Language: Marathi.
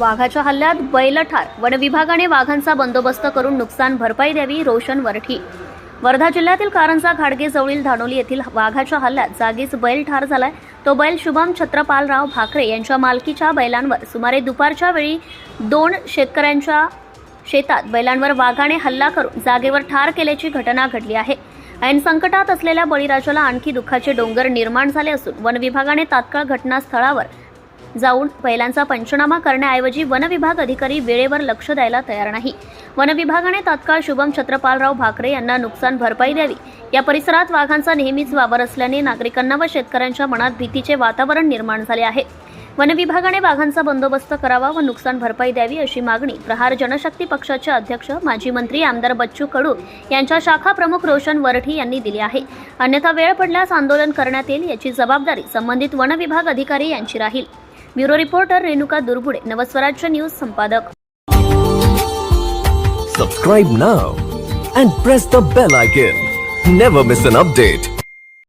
वाघाच्या हल्ल्यात बैल ठार वन विभागाने वाघांचा बंदोबस्त करून नुकसान भरपाई द्यावी रोशन वरठी. वर्धा जिल्ह्यातील कारंजा घाडगेजवळील धानोली येथील वाघाच्या हल्ल्यात जागीच बैल ठार झालाय. तो बैल शुभम छत्रपालराव भाकरे यांच्या मालकीच्या बैलांवर सुमारे दुपारच्या वेळी दोन शेतकऱ्यांच्या शेतात बैलांवर वाघाने हल्ला करून जागेवर ठार केल्याची घटना घडली आहे. ऐन संकटात असलेल्या बळीराजाला आणखी दुःखाचे डोंगर निर्माण झाले असून वन विभागाने तात्काळ घटनास्थळावर जाऊन बैलांचा पंचनामा करण्याऐवजी वनविभाग अधिकारी वेळेवर लक्ष द्यायला तयार नाही. वनविभागाने तात्काळ शुभम छत्रपालराव भाकरे यांना नुकसान भरपाई द्यावी. या परिसरात वाघांचा नेहमीच वावर असल्याने नागरिकांना व शेतकऱ्यांच्या मनात भीतीचे वातावरण निर्माण झाले आहे. वनविभागाने वाघांचा बंदोबस्त करावा व नुकसान भरपाई द्यावी अशी मागणी प्रहार जनशक्ती पक्षाचे अध्यक्ष माजी मंत्री आमदार बच्चू कडू यांच्या शाखा प्रमुख रोशन वरठी यांनी दिली आहे. अन्यथा वेळ पडल्यास आंदोलन करण्यात येईल याची जबाबदारी संबंधित वनविभाग अधिकारी यांची राहील. Bureau reporter Renuka Durbude Navswarajya news संपादक Subscribe now and press the bell icon. Never miss an update.